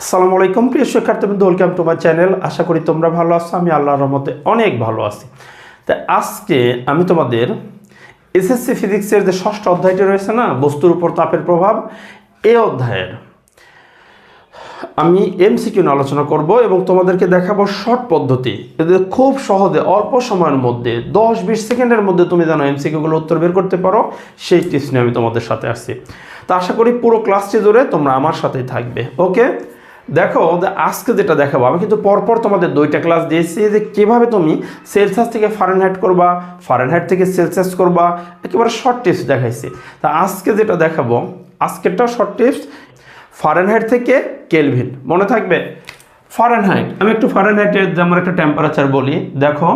আসসালামু আলাইকুম, প্রিয় শিক্ষার্থীবৃন্দ ওয়েলকাম টু মাই চ্যানেল আশা করি তোমরা ভালো আছো, আমি আল্লাহর রহমতে অনেক ভালো আছি। তা আজকে আমি তোমাদের এসএসসি ফিজিক্সের যে ষষ্ঠ অধ্যায়টি রয়েছে না, বস্তুর উপর তাপের প্রভাব, এ অধ্যায়ের আমি এমসিকিউ নিয়ে আলোচনা করব এবং তোমাদেরকে দেখাবো শর্ট পদ্ধতি। এদের খুব সহজে, অল্প সময়ের মধ্যে, দশ বিশ সেকেন্ডের মধ্যে তুমি যেন এমসিকিউগুলো উত্তর বের করতে পারো, সেই টিপস নিয়ে আমি তোমাদের সাথে আসছি। তো আশা করি পুরো ক্লাসটি জুড়ে তোমরা আমার সাথেই থাকবে ওকে দেখো আজকে যেটা দেখাবো, আমি কিন্তু পরপর তোমাদের দুইটা ক্লাস দিয়েছি যে কীভাবে তুমি সেলসিয়াস থেকে ফারেনহাইট করবা ফারেনহাইট থেকে সেলসিয়াস করবা, একেবারে শর্ট টিপস দেখাইছি। তা আজকে যেটা দেখাবো, আজকেরটাও শর্ট টিপস ফারেনহাইট থেকে কেলভিন মনে থাকবে? ফারেনহাইট আমি একটু ফারেনহাইটের যেমন একটা টেম্পারেচার বলি, দেখো,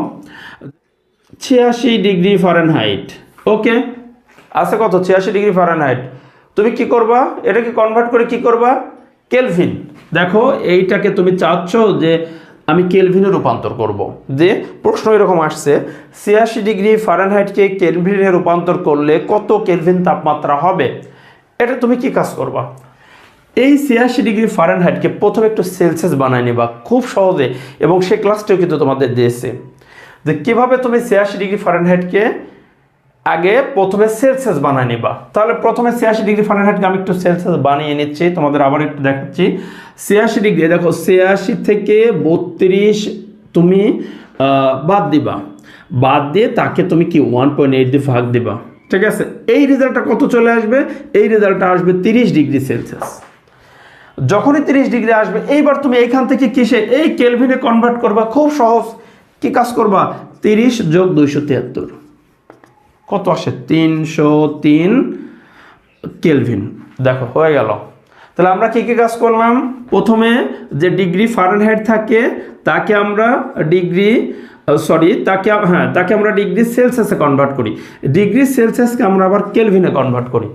ছিয়াশি ডিগ্রি ফারেনহাইট ওকে আছে কত? ছিয়াশি ডিগ্রি ফারেনহাইট তুমি কি করবা? এটাকে কনভার্ট করে কি করবা? কেলভিন। দেখো, এইটাকে তুমি চাচ্ছ যে আমি কেলভিনে রূপান্তর করব। যে প্রশ্ন এরকম আসছে, ছিয়াশি ডিগ্রি ফারেনহাইটকে কেলভিনে রূপান্তর করলে কত কেলভিন তাপমাত্রা হবে? এটা তুমি কি কাজ করবা? এই ছিয়াশি ডিগ্রি ফারেনহাইটকে প্রথমে একটু সেলসিয়াস বানায় নিবা, খুব সহজে, এবং সে ক্লাসটাও কিন্তু তোমাদের দিয়েছে। যে কীভাবে তুমি ছিয়াশি ডিগ্রি ফারেনহাইটকে আগে প্রথমে সেলসিয়াস বানায় নিবা। তাহলে প্রথমে ছিয়াশি ডিগ্রি ফারেনহাইটকে আমি একটু সেলসিয়াস বানিয়ে নিচ্ছি, তোমাদের আবার একটু দেখাচ্ছি। ছিয়াশি ডিগ্রি দেখো, ছিয়াশি থেকে বত্রিশ তুমি বাদ দিবা। বাদ দিয়ে তাকে তুমি কি ওয়ান পয়েন্ট এইট দিয়ে ভাগ দিবা। ঠিক আছে? এই রেজাল্টটা কত চলে আসবে? এই রেজাল্টটা আসবে তিরিশ ডিগ্রি সেলসিয়াস। যখনই তিরিশ ডিগ্রি আসবে, এইবার তুমি এইখান থেকে কিসে, এই কেলভিনে কনভার্ট করবা, খুব সহজ। কি কাজ করবা? তিরিশ যোগ দুইশো তিয়াত্তর। কত আসে? তিনশো তিন কেলভিন দেখো, হয়ে গেল। তাহলে আমরা কী কী কাজ করলাম? প্রথমে যে ডিগ্রি ফারেনহাইট থাকে, তাকে আমরা ডিগ্রি সরি তাকে হ্যাঁ তাকে আমরা ডিগ্রি সেলসিয়াসে কনভার্ট করি। ডিগ্রি সেলসিয়াসকে আমরা আবার কেলভিনে কনভার্ট করি।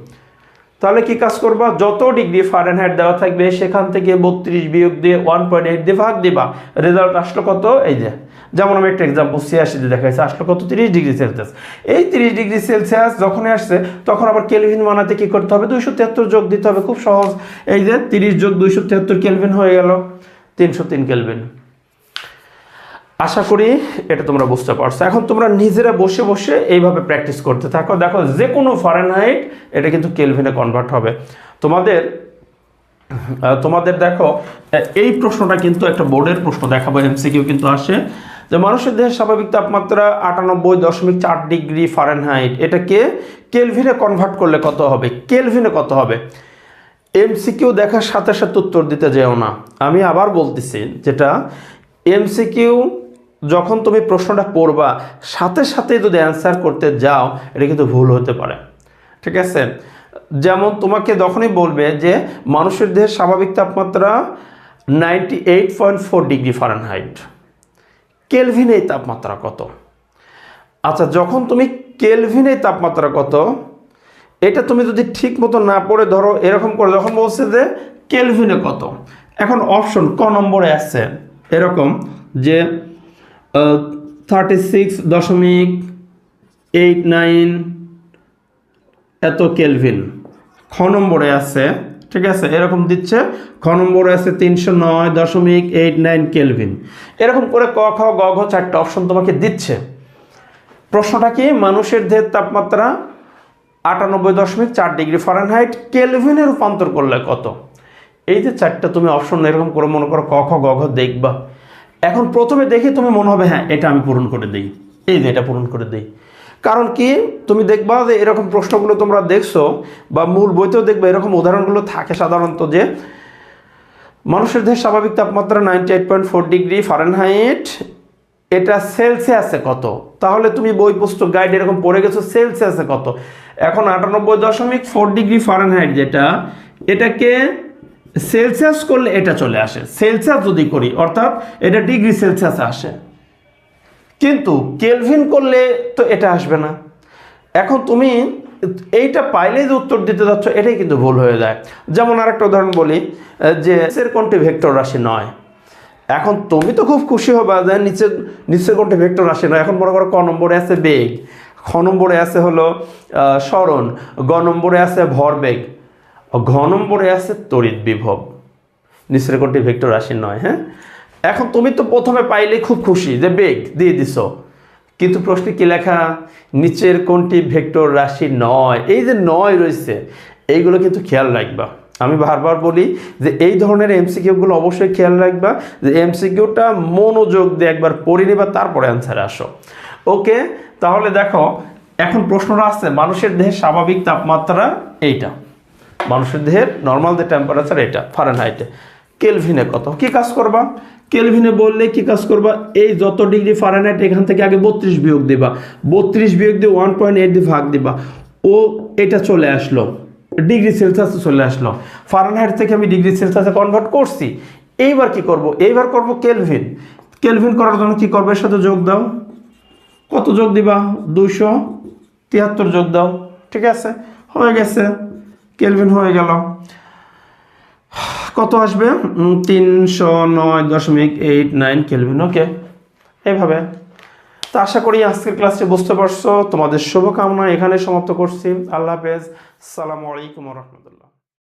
তাহলে কি কাজ করবা? যত ডিগ্রি ফারেনহাইট দেওয়া থাকবে, সেখান থেকে বত্রিশ বিয়োগ দিয়ে ওয়ান পয়েন্ট এইট দিয়ে ভাগ দিবা। রেজাল্ট আসলো কত? এই যে, যেমন আমি একটা এক্সাম্পল ছিয়াশিতে দেখাইছি, আসলো কত? তিরিশ ডিগ্রি সেলসিয়াস এই তিরিশ ডিগ্রি সেলসিয়াস যখনই আসছে, তখন আবার কেলভিন বানাতে কি করতে হবে? দুইশো তিয়াত্তর যোগ দিতে হবে, খুব সহজ। এই যে, তিরিশ যোগ দুইশো তিয়াত্তর কেলভিন হয়ে গেল, তিনশো তিন কেলভিন আশা করি এটা তোমরা বুঝতে পারছ। এখন তোমরা নিজেরা বসে বসে এইভাবে প্র্যাকটিস করতে থাকো। দেখো যে কোনো ফারেনহাইট এটা কিন্তু কেলভিনে কনভার্ট হবে। তোমাদের তোমাদের দেখো এই প্রশ্নটা কিন্তু একটা বোর্ডের প্রশ্ন, দেখাবো এমসিকিউ কিন্তু আসে। যে মানুষের দেহের স্বাভাবিক তাপমাত্রা আটানব্বই দশমিক চার ডিগ্রি ফারেনহাইট এটাকে কেলভিনে কনভার্ট করলে কত হবে? কেলভিনে কত হবে? এমসিকিউ দেখার সাথে সাথে উত্তর দিতে যেও না। আমি আবার বলতেছি, যেটা এমসিকিউ যখন তুমি প্রশ্নটা পড়বা, সাথে সাথে যদি অ্যান্সার করতে যাও, এটা কিন্তু ভুল হতে পারে। ঠিক আছে? যেমন তোমাকে যখনই বলবে যে, মানুষের দেহের স্বাভাবিক তাপমাত্রা ninety eight point four degree Fahrenheit Kelvin তাপমাত্রা কত? আচ্ছা যখন তুমি কেলভিন তাপমাত্রা কত, এটা তুমি যদি ঠিক মতো না পড়ে ধরো, এরকম করে যখন বলছে যে কেলভিনে কত, এখন অপশন ক নম্বরে আসছে এরকম যে থার্টি সিক্স দশমিক এইট নাইন এত কেলভিন খ নম্বরে আছে ঠিক আছে এরকম দিচ্ছে খ নম্বরে আছে তিনশো নয় দশমিক এইট নাইন কেলভিন এরকম করে ক খ গ ঘ চারটে অপশন তোমাকে দিচ্ছে প্রশ্নটা কি মানুষের দেহের তাপমাত্রা আটানব্বই দশমিক চার ডিগ্রি ফারেনহাইট কেলভিনে রূপান্তর করলে কত এই যে চারটা তুমি অপশন এরকম করে মনে করো ক খ গ ঘ দেখবা এখন প্রথমে দেখে তুমি মনে হবে হ্যাঁ এটা আমি পূরণ করে দিই। এই যে এটা পূরণ করে দিই। কারণ কি? তুমি দেখবা যে এরকম প্রশ্নগুলো তোমরা দেখছ বা মূল বইতেও দেখবে এরকম উদাহরণগুলো থাকে সাধারণত যে মানুষের দেহের স্বাভাবিক তাপমাত্রা ninety eight point four degree Fahrenheit এটা সেলসিয়াসে কত? তাহলে তুমি বই পুস্তক গাইড এরকম পড়ে গেছো সেলসিয়াসে কত? এখন আটানব্বই দশমিক ফোর ডিগ্রি ফারেনহাইট যেটা, এটাকে সেলসিয়াস করলে এটা চলে আসে। সেলসিয়াস যদি করি, অর্থাৎ এটা ডিগ্রি সেলসিয়াসে আসে। কিন্তু কেলভিন করলে তো এটা আসবে না। এখন তুমি এইটা পাইলেই যে উত্তর দিতে যাচ্ছ, এটাই কিন্তু ভুল হয়ে যায়। যেমন আরেকটা উদাহরণ বলি যে এর কোনটি ভেক্টর রাশি নয়। এখন তুমি তো খুব খুশি হবে যে নিচে নিচের কোনটি ভেক্টর রাশি নয়। এখন মনে করো ক নম্বরে আছে বেগ। খ নম্বরে আছে হলো স্মরণ। গ নম্বরে আছে ভরবেগ। ঘ নম্বরে আছে তড়িৎ বিভব। নিচের কোনটি ভেক্টর রাশি নয় হ্যাঁ? এখন তুমি তো প্রথমে পাইলে খুব খুশি যে বেগ দিয়ে দিছ। কিন্তু প্রশ্নে কি লেখা? নিচের কোনটি ভেক্টর রাশি নয়। এই যে নয় রয়েছে, এইগুলো কিন্তু খেয়াল রাখবা। আমি বারবার বলি যে এই ধরনের এমসিকিউগুলো অবশ্যই খেয়াল রাখবা যে এমসিকিউটা মনোযোগ দিয়ে একবার পড়ে নিবা, তারপরে অ্যান্সারে আসো। ওকে? তাহলে দেখো, এখন প্রশ্নটা আসছে, মানুষের দেহের স্বাভাবিক তাপমাত্রা এইটা। মানুষের দেহের নর্মাল যে টেম্পারেচার এটা ফারেনহাইটে কেলভিনে কত? কি কাজ করবা? কেলভিনে বললে কি কাজ করবা? এই যত ডিগ্রি ফারেনহাইট এখান থেকে আগে বত্রিশ বিয়োগ দিবা। বত্রিশ বিয়োগ দিয়ে ওয়ান পয়েন্ট এইট দিয়ে ভাগ দিবা। ও এটা চলে আসলো। ডিগ্রি সেলসিয়াসে চলে আসলো। ফারেনহাইট থেকে আমি ডিগ্রি সেলসিয়াসে কনভার্ট করছি। এইবার কি করব? এইবার করব কেলভিন কেলভিন করার জন্য কি করবে? এর সাথে যোগ দাও। কত যোগ দিবা? দুইশো তিয়াত্তর যোগ দাও। ঠিক আছে? হয়ে গেছে। কেলভিন হয়ে গেল। কত আসবে? তিনশো নয় দশমিক এইট নাইন কেলভিন, ওকে? এইভাবে তো আশা করি আজকের ক্লাসটি বুঝতে পারছ। তোমাদের শুভকামনা এখানে সমাপ্ত করছি। আল্লাহ হাফেজ। সালামু আলাইকুম রহমতুল্লাহ।